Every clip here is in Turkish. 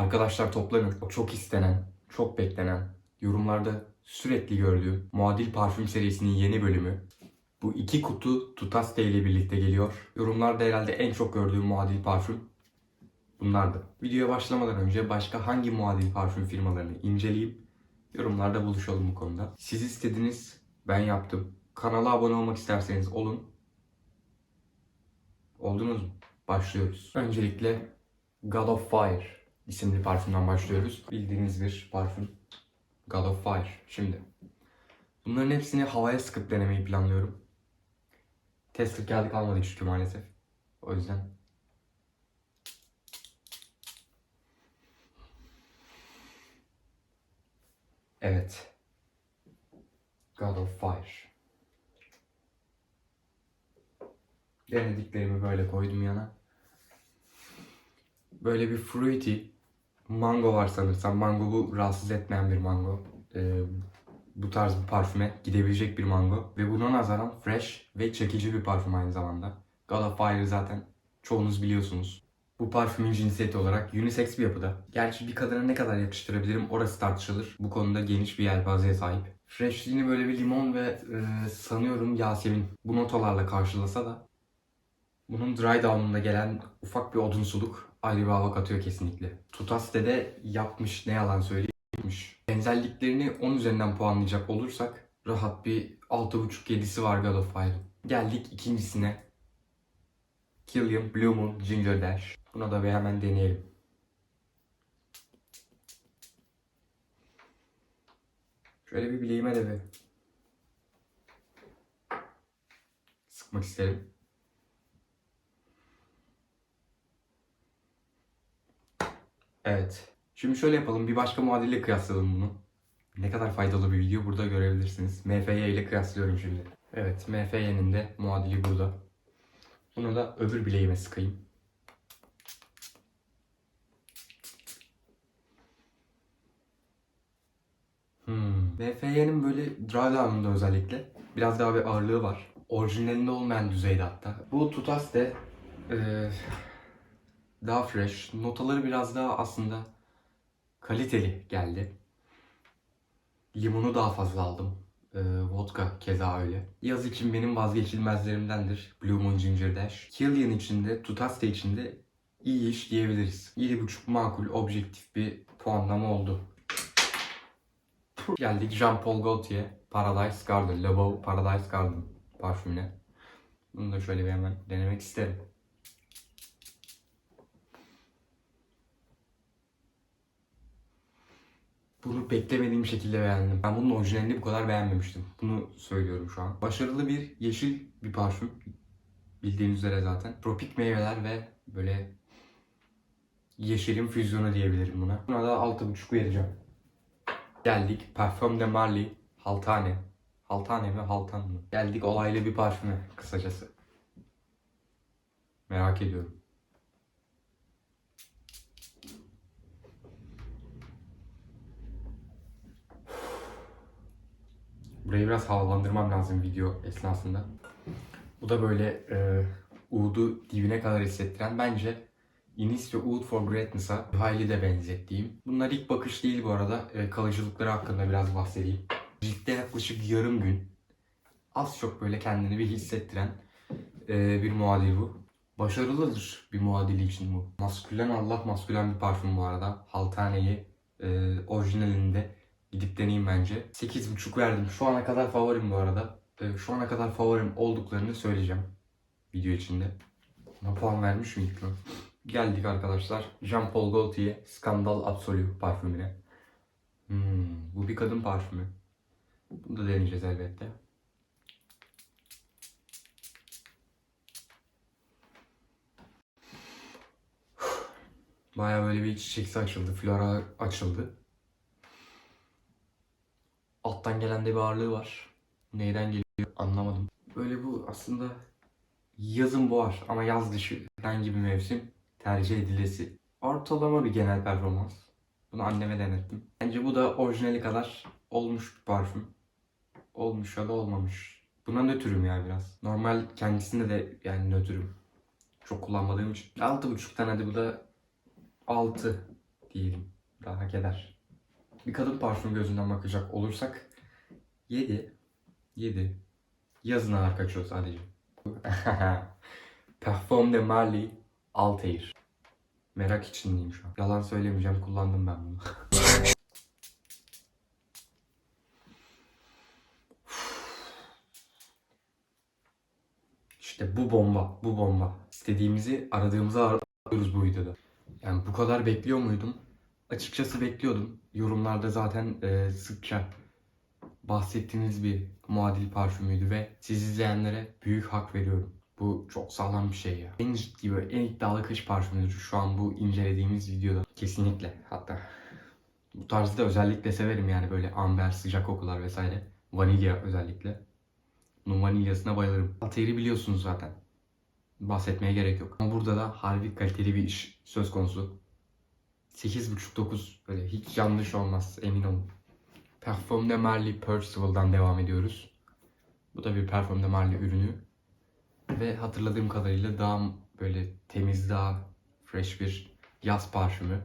Arkadaşlar toplanın. O çok istenen, çok beklenen, yorumlarda sürekli gördüğüm muadil parfüm serisinin yeni bölümü. Bu iki kutu Tutaste ile birlikte geliyor. Yorumlarda herhalde en çok gördüğüm muadil parfüm bunlardı. Videoya başlamadan önce başka hangi muadil parfüm firmalarını inceleyip yorumlarda buluşalım bu konuda. Siz istediniz, ben yaptım. Kanala abone olmak isterseniz olun. Oldunuz mu? Başlıyoruz. Öncelikle God of Fire isimli parfümden başlıyoruz. Bildiğiniz bir parfüm. God of Fire. Şimdi bunların hepsini havaya sıkıp denemeyi planlıyorum. Tester geldi kalmadı çünkü maalesef. O yüzden Evet. God of Fire. Denediklerimi böyle koydum yana. Böyle bir fruity mango var sanırsam. Mango bu rahatsız etmeyen bir mango. Ee, bu tarz bir parfüme gidebilecek bir mango. Ve buna nazaran fresh ve çekici bir parfüm aynı zamanda. Of Fire zaten çoğunuz biliyorsunuz. Bu parfümün cinsiyeti olarak unisex bir yapıda. Gerçi bir kadına ne kadar yakıştırabilirim orası tartışılır. Bu konuda geniş bir yelpazeye sahip. Freshliğini böyle bir limon ve e, sanıyorum Yasemin bu notalarla karşılasa da bunun dry down'unda gelen ufak bir odunsuluk ayrı bir hava katıyor kesinlikle. Tutaste de yapmış ne yalan söyleyeyim. Benzerliklerini 10 üzerinden puanlayacak olursak rahat bir 6.5-7'si var God of Fire'ın. Geldik ikincisine. Killian Blue Ginger Dash. Buna da bir hemen deneyelim. Şöyle bir bileğime de bir sıkmak isterim. Evet. Şimdi şöyle yapalım. Bir başka muadille kıyaslayalım bunu. Ne kadar faydalı bir video burada görebilirsiniz. MFY ile kıyaslıyorum şimdi. Evet, MFY'nin de muadili burada. Bunu da öbür bileğime sıkayım. Hmm. MFY'nin böyle dry down'unda özellikle biraz daha bir ağırlığı var. Orijinalinde olmayan düzeyde hatta. Bu Tutas de eee, daha fresh. Notaları biraz daha aslında kaliteli geldi. Limonu daha fazla aldım. Ee, vodka keza öyle. Yaz için benim vazgeçilmezlerimdendir. Blue Moon Ginger Dash. Killian için de Tutaste için de iyi iş diyebiliriz. 7.5 makul objektif bir puanlama oldu. Geldik Jean Paul Gaultier Paradise Garden. Beau Paradise Garden parfümüne. Bunu da şöyle bir hemen denemek isterim. Bunu beklemediğim şekilde beğendim. Ben bunun orijinalini bu kadar beğenmemiştim. Bunu söylüyorum şu an. Başarılı bir yeşil bir parfüm. Bildiğiniz üzere zaten. Tropik meyveler ve böyle yeşilin füzyonu diyebilirim buna. Buna da 6.5 vereceğim. Geldik Parfum de Marly Haltane. Haltane mi Haltan mı? Geldik olaylı bir parfüme kısacası. Merak ediyorum. Burayı biraz havalandırmam lazım video esnasında. Bu da böyle e, Oud'u dibine kadar hissettiren bence Inis ve Oud for Greatness'a hayli de benzettiğim. Bunlar ilk bakış değil bu arada. E, kalıcılıkları hakkında biraz bahsedeyim. Ciltte yaklaşık yarım gün az çok böyle kendini bir hissettiren e, bir muadil bu. Başarılıdır bir muadili için bu. Maskülen Allah maskülen bir parfüm bu arada. Haltane'yi e, orijinalinde Gidip deneyeyim bence. 8.5 verdim. Şu ana kadar favorim bu arada. Ee, şu ana kadar favorim olduklarını söyleyeceğim. Video içinde. Buna puan vermiş miydik lan? Geldik arkadaşlar. Jean Paul Gaultier Skandal Absolu parfümüne. Hmm, bu bir kadın parfümü. Bunu da deneyeceğiz elbette. Baya böyle bir çiçeksi açıldı. Flora açıldı. Alttan gelen de bir ağırlığı var. Neyden geliyor anlamadım. Böyle bu aslında yazın boğar ama yaz dışı herhangi bir mevsim tercih edilesi. Ortalama bir genel performans. Bunu anneme denettim. Bence bu da orijinali kadar olmuş bir parfüm. Olmuş ya da olmamış. Buna nötrüm ya biraz. Normal kendisinde de yani nötrüm. Çok kullanmadığım için. 6.5'tan hadi bu da 6 diyelim. Daha hak eder. Bir kadın parfümü gözünden bakacak olursak 7. 7. Yazın ağır kaçıyor sadece. Parfum de Marly Altair. Merak içindeyim şu an. Yalan söylemeyeceğim kullandım ben bunu. İşte bu bomba, bu bomba. İstediğimizi, aradığımızı arıyoruz bu videoda. Yani bu kadar bekliyor muydum? Açıkçası bekliyordum. Yorumlarda zaten e, sıkça bahsettiğiniz bir muadil parfümüydü ve siz izleyenlere büyük hak veriyorum. Bu çok sağlam bir şey ya. En ciddi ve en iddialı kış parfümüdür şu an bu incelediğimiz videoda. Kesinlikle hatta. Bu tarzda özellikle severim yani böyle amber, sıcak kokular vesaire. Vanilya özellikle. Bunun vanilyasına bayılırım. Ateri biliyorsunuz zaten. Bahsetmeye gerek yok. Ama burada da harbi kaliteli bir iş söz konusu. 8.5-9 böyle hiç yanlış olmaz emin olun. Parfum de Marly Percival'dan devam ediyoruz. Bu da bir Parfum de Marly ürünü. Ve hatırladığım kadarıyla daha böyle temiz, daha fresh bir yaz parfümü.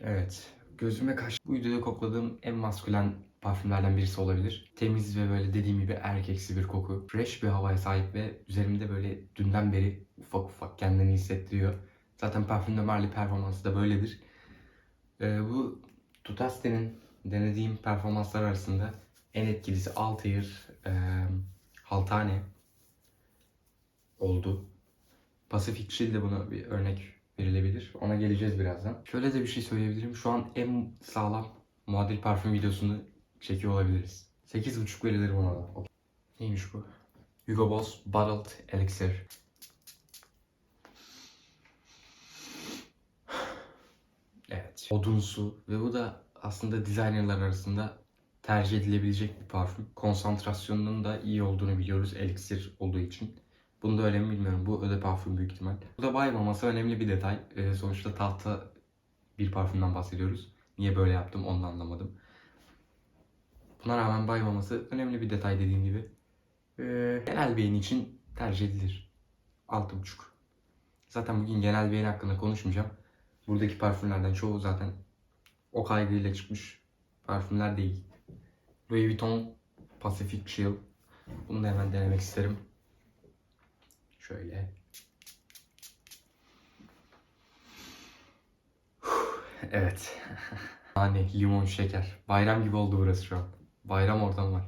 Evet. Gözüme kaç. Bu videoda kokladığım en maskülen parfümlerden birisi olabilir. Temiz ve böyle dediğim gibi erkeksi bir koku. Fresh bir havaya sahip ve üzerimde böyle dünden beri ufak ufak kendini hissettiriyor. Zaten parfümde Marley performansı da böyledir. Ee, bu Tutaste'nin denediğim performanslar arasında en etkilisi Altair, e, Haltane oldu. Pacific Chill de buna bir örnek verilebilir. Ona geleceğiz birazdan. Şöyle de bir şey söyleyebilirim. Şu an en sağlam muadil parfüm videosunu çekiyor olabiliriz. 8.5 verilir buna da. Okey. Neymiş bu? Hugo Boss Bottled Elixir. Evet. Odunsu ve bu da aslında designerlar arasında tercih edilebilecek bir parfüm. Konsantrasyonunun da iyi olduğunu biliyoruz elixir olduğu için. Bunu da öyle mi bilmiyorum. Bu öde parfüm büyük ihtimal. Bu da baymaması önemli bir detay. Ee, sonuçta tahta bir parfümden bahsediyoruz. Niye böyle yaptım onu anlamadım. Buna rağmen baymaması önemli bir detay dediğim gibi. Ee, genel beğeni için tercih edilir. 6.5. Zaten bugün genel beğeni hakkında konuşmayacağım. Buradaki parfümlerden çoğu zaten o kaygıyla çıkmış parfümler değil. Louis Vuitton Pacific Chill. Bunu da hemen denemek isterim. Şöyle. Evet. Nane, limon, şeker. Bayram gibi oldu burası şu an. Bayram ortamı var.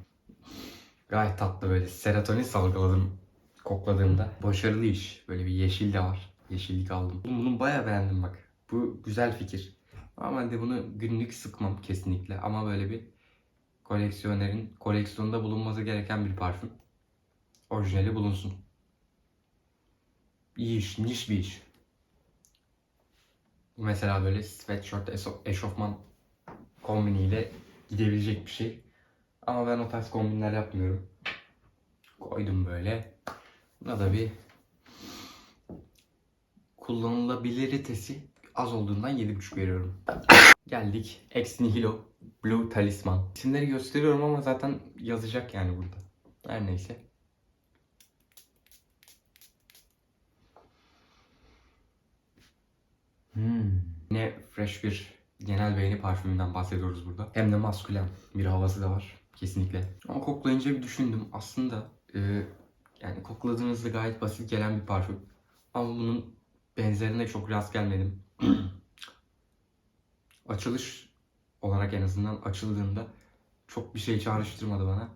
Gayet tatlı böyle. Serotonin salgıladım kokladığımda. Başarılı iş. Böyle bir yeşil de var. Yeşillik aldım. Bunu bayağı beğendim bak. Bu güzel fikir. Normalde bunu günlük sıkmam kesinlikle. Ama böyle bir koleksiyonerin koleksiyonda bulunması gereken bir parfüm. Orijinali bulunsun. İyi iş, niş bir iş. Mesela böyle sweatshirt, eşofman kombiniyle gidebilecek bir şey. Ama ben o tarz kombinler yapmıyorum. Koydum böyle. Buna da bir kullanılabiliritesi az olduğundan 7.5 veriyorum. Geldik Ex Nihilo Blue Talisman. İsimleri gösteriyorum ama zaten yazacak yani burada. Her neyse. Hmm. Yine fresh bir genel beğeni parfümünden bahsediyoruz burada. Hem de maskülen bir havası da var. Kesinlikle. Ama koklayınca bir düşündüm. Aslında e, yani kokladığınızda gayet basit gelen bir parfüm. Ama bunun benzerine çok rast gelmedim. Açılış olarak en azından açıldığında çok bir şey çağrıştırmadı bana.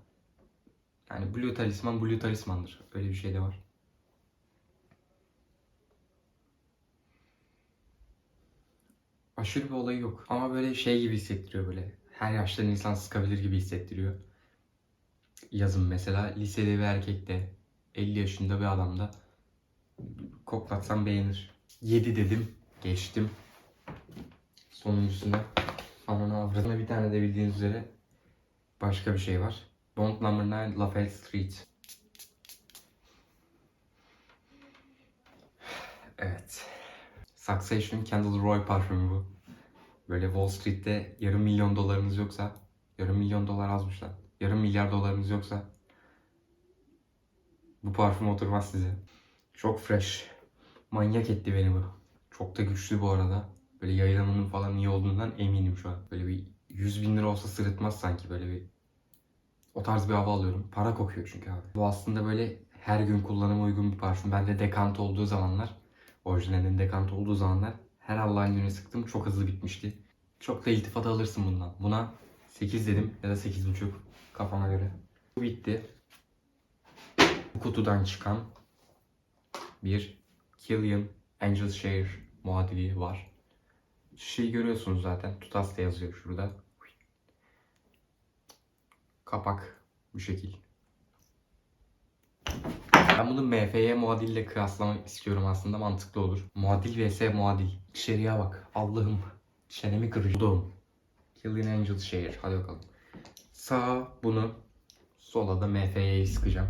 Yani Blue Talisman Blue Talisman'dır. Öyle bir şey de var. Aşırı bir olayı yok. Ama böyle şey gibi hissettiriyor böyle. Her yaştan insan sıkabilir gibi hissettiriyor. Yazın mesela lisede bir erkekte 50 yaşında bir adamda koklatsam beğenir. 7 dedim. Geçtim. Sonuncusuna ananı avradına bir tane de bildiğiniz üzere başka bir şey var. Bond Number 9 Lafayette Street. Evet. Succession Candle Roy parfümü bu. Böyle Wall Street'te yarım milyon dolarınız yoksa, yarım milyon dolar azmış lan. Yarım milyar dolarınız yoksa bu parfüm oturmaz size. Çok fresh. Manyak etti beni bu. Çok da güçlü bu arada. Böyle yayılımının falan iyi olduğundan eminim şu an. Böyle bir 100 bin lira olsa sırıtmaz sanki böyle bir. O tarz bir hava alıyorum. Para kokuyor çünkü abi. Bu aslında böyle her gün kullanıma uygun bir parfüm. Ben de dekant olduğu zamanlar, orijinalinin dekant olduğu zamanlar her Allah'ın günü sıktım. Çok hızlı bitmişti. Çok da iltifat alırsın bundan. Buna 8 dedim ya da 8.5 kafama göre. Bu bitti. Bu kutudan çıkan bir Killian Angel Share muadili var. Şişeyi görüyorsunuz zaten. Tutas da yazıyor şurada. Kapak bu şekil. Ben bunu MFY muadille kıyaslamak istiyorum aslında mantıklı olur. Muadil vs muadil. İçeriye bak. Allah'ım. Çenemi kırıyordum. Killian Angel Share. Hadi bakalım. Sağa bunu. Sola da MFY'yi sıkacağım.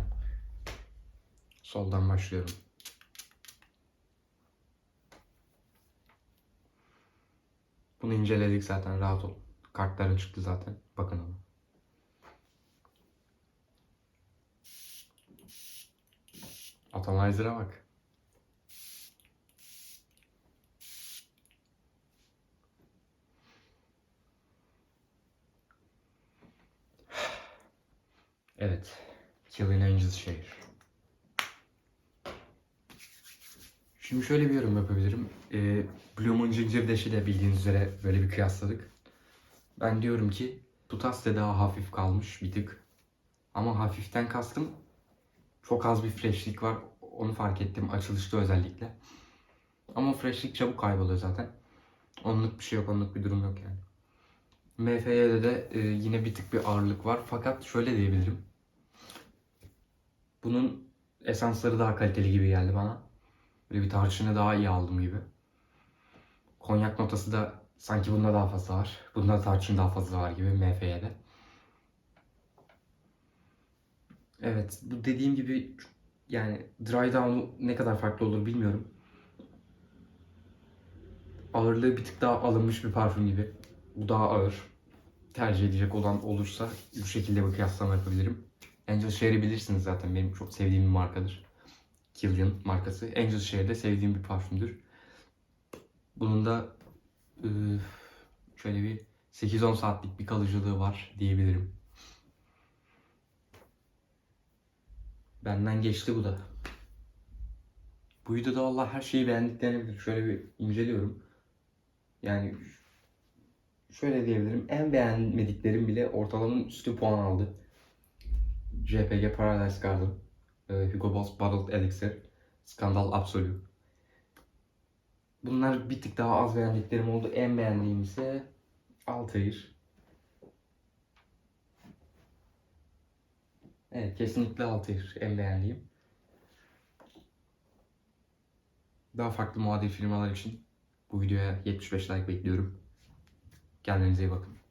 Soldan başlıyorum. Bunu inceledik zaten rahat ol. Kartların çıktı zaten. Bakın ama. Atomizer'a bak. Evet. Killing Angels Share. Şimdi şöyle bir yorum yapabilirim. Ee, Bloom'un Dash'i de bildiğiniz üzere böyle bir kıyasladık. Ben diyorum ki Tutas da daha hafif kalmış bir tık. Ama hafiften kastım çok az bir freshlik var. Onu fark ettim açılışta özellikle. Ama freshlik çabuk kayboluyor zaten. Onluk bir şey yok, onluk bir durum yok yani. MF'de de e, yine bir tık bir ağırlık var. Fakat şöyle diyebilirim. Bunun esansları daha kaliteli gibi geldi bana. Böyle bir tarçını daha iyi aldım gibi. Konyak notası da sanki bunda daha fazla var. Bunda tarçın daha fazla var gibi MF'de. Evet, bu dediğim gibi yani dry down'u ne kadar farklı olur bilmiyorum. Ağırlığı bir tık daha alınmış bir parfüm gibi. Bu daha ağır. Tercih edecek olan olursa bu şekilde bir kıyaslama yapabilirim. Angel Share'i bilirsiniz zaten benim çok sevdiğim bir markadır. Killian markası. Angel Share sevdiğim bir parfümdür. Bunun da şöyle bir 8-10 saatlik bir kalıcılığı var diyebilirim. Benden geçti bu da. Bu videoda Allah her şeyi beğendiklerini. Şöyle bir inceliyorum. Yani şöyle diyebilirim. En beğenmediklerim bile ortalamanın üstü puan aldı. JPG Paradise Garden, e, Hugo Boss Bottled Elixir, Skandal Absolu. Bunlar bir tık daha az beğendiklerim oldu. En beğendiğim ise Altair. Evet kesinlikle Altair en beğendiğim. Daha farklı muadil firmalar için bu videoya 75 like bekliyorum. Kendinize iyi bakın.